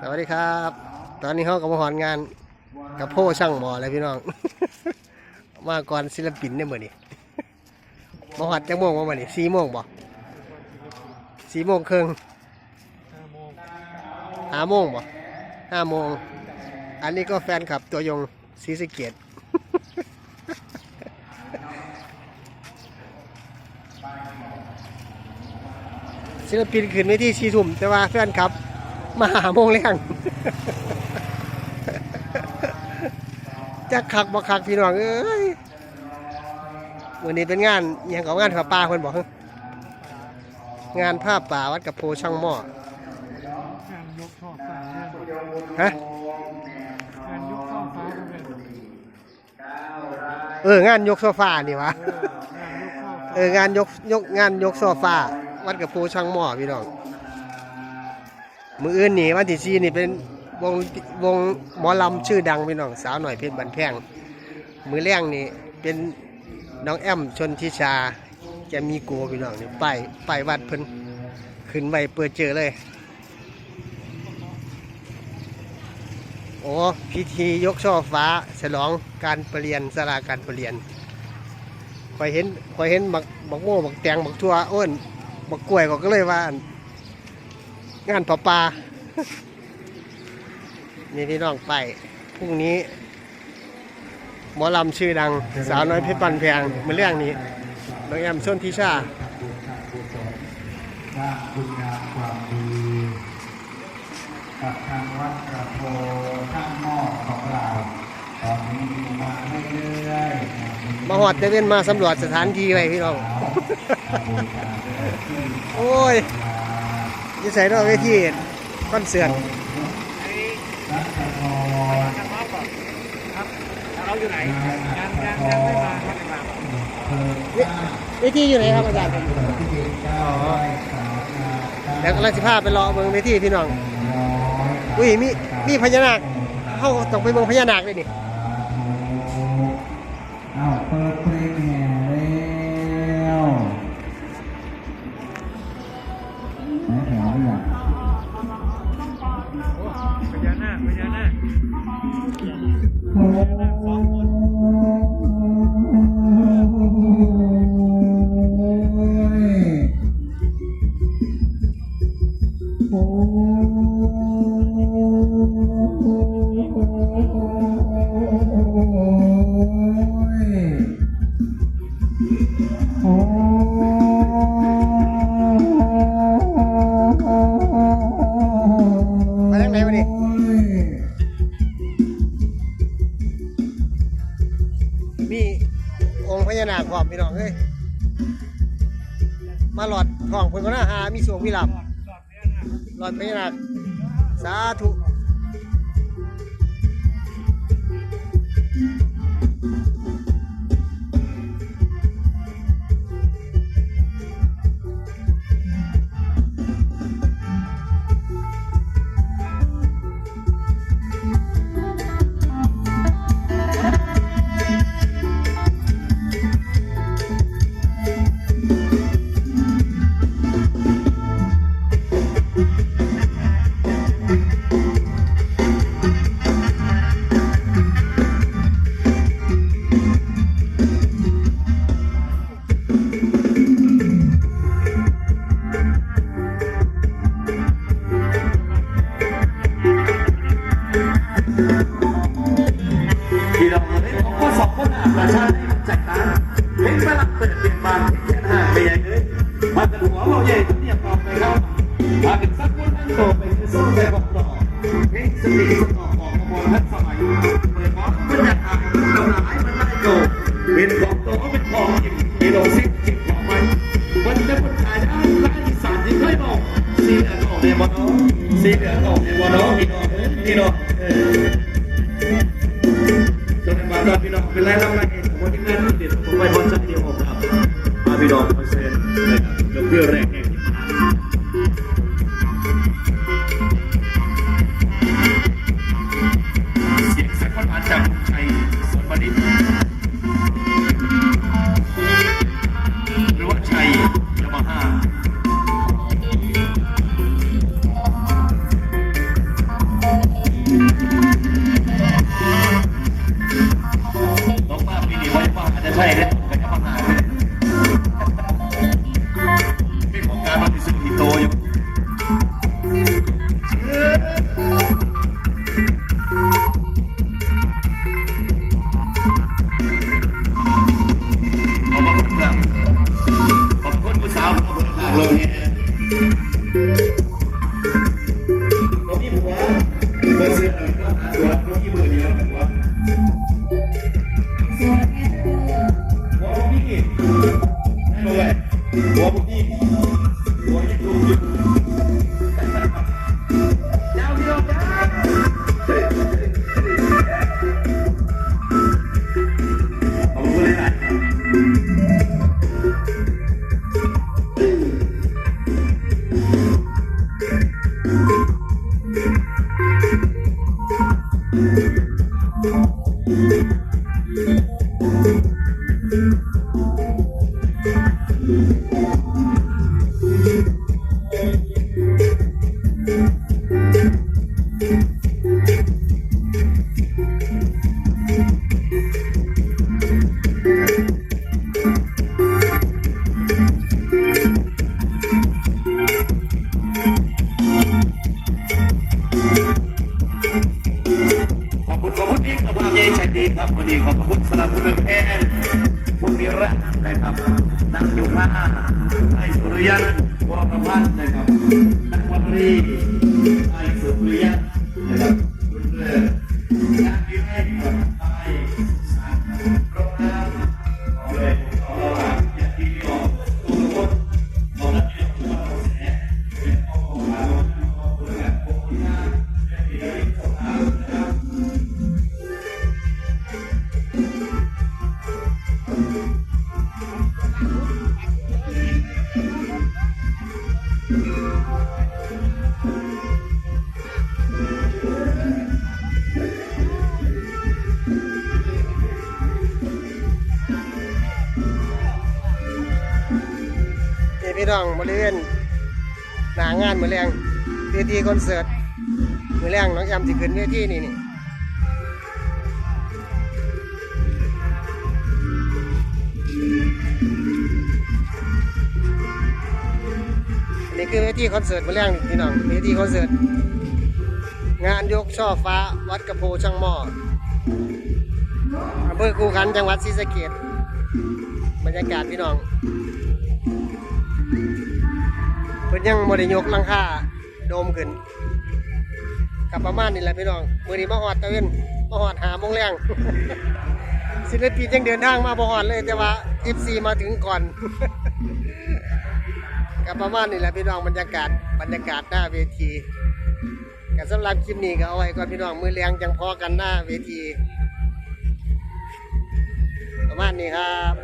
สวัสดีครับ ตอนนี้เขากำลังหอนงานกับโพช่างหมอเลยพี่น้อง มาก่อนศิลปินเนี่ยเหมือนนี่มาหอดจังโมงมาเหมือนนี่สี่โมงบ่สี่โมงครึ่งห้าโมงบ่ห้าโมง อันนี้ก็แฟนคลับตัวยงศรีสเกดศิลปินขึ้นไว้ที่ชีทุ่มแต่ว่าแฟนคลับ มาหาโมงแรงจะคักบ่คักพี่น้องเอ้ยวันนี้เป็นงานอหย่างของงานผ้าป่าคนบอกเฮ้ยงานผ้าป่าวัดกับโพช่างหม้องานยกช่อฟ้าเรื่องฮะงานยกช่อฟ้าเรื่องเอองานยกโซฟานี่วะเอองานยกช่อฟ้าเอองานยกยกงานยกโซฟาวัดกับโพช่างหม้อพี่น้อง มืออื่นนี่วันที่สี่นี่เป็นวงวงหมอลำชื่อดังพี่น้องสาวหน่อยเพชรบันแพงมือแรงนี่เป็นน้องแอมชนทิชาแกมีโกพี่น้องนี่ไปไปายวัดเพิ่นขึ้นไปเปิดเจอเลย โอ้พิธียกช่อฟ้าฉลองการเประเรียนสลาการเประเรียนคอยเห็นคอยเห็นบักบักโม่บักแตงบักทั่วอ้นบักกล้วยก็เลยว่าน งานประปา นี่พี่น้องไปพรุ่งนี้ หมอลำชื่อดัง สาวน้อยเพชรปันแพงมาเรื่องนี้น้องแอมส้นทิชาคุณงามความดีกับทางวัดกระโพข้างนอกของเราตอนนี้มาเรื่อยๆมาหอดจะเว้นมาสำรวจสถานที่ไว้พี่น้อง โอ้ย ยิ่ใส่นอกเวทีคอนเสิร์ตเราอยู่ไหนงานงานงไม่มาไม่มาเวทีอยู่ไหนครับอาจารย์เป็นเจ้าร้อยสาวงามแล้วราชพาไปรอเมืองเวทีพี่น้องอยอุ้ยมีมีพญานาคเข้าต้องไปเมืองพญานาคเลยนี่ เอ้ยมาหลอดทองเพิ่นก็น่าหามีสวงมีลำหลอดพญานาคสาธุ กันหัวเราใหญ่เนี่ยปลอมไปเข้ามากันสักคนนั้นโตไปสู้ใจบอกต่อเพลงสติสนอของขบวนทัศสมัยเปิดมอสมันอยากหายกำลังหายมันไล่โตเป็นของโตเป็นของหยิบมีโลซิกจิบของมันมันจะพูดขายได้ร้านอีสานที่เคยบอกสีเหลืองออกในวันน้องสีเหลืองออกในวันน้องพี่น้องพี่น้องเออจนมาตอนพี่น้องเป็นไรรับไรเองผมว่าที่นั่นเด็ดผมไปบอลสักเดียวผมครับมาพี่น้องคอนเสิร์ตนะครับยกเพื่อแรก ดีครับวันนี้ขอบคุณสำหรับคุณแอนคุณมีรัตน์นะครับนั่งอยู่ข้าไอ้สุริยันวรพัฒน์นะครับนักวันรีไอ้สุริยัน พี่น้องบริเวณหนางานมือแรงเวทีคอนเสิร์ตมือแรงน้องแอมสิขึ้นเวทีนี่นี่นนี้คือเวทีคอนเสิร์ตมือแรงพี่น้องเวทีคอนเสิร์ตงานยกช่อฟ้าวัดกระโพช่างหม้ออำเภอคูขันจังหวัดศรีสะเกษบรรยากาศพี่น้อง เพิ่นยังบ่ได้ยกลังคาโดมขึ้นกับประมาณนี้แหละพี่น้องมือนี้มาฮอดตะเวนมาฮอดหาโมงแรงศิลปินยังเดินทางมาบ่ฮอดเลยแต่ว่า FC มาถึงก่อนกับประมาณนี้แหละพี่น้องบรรยากาศบรรยากาศหน้าเวทีก็สำหรับคลิปนี้ก็เอาไว้ก่อนพี่น้องมือแรงจังพอกันหน้าเวทีประมาณนี้ครับ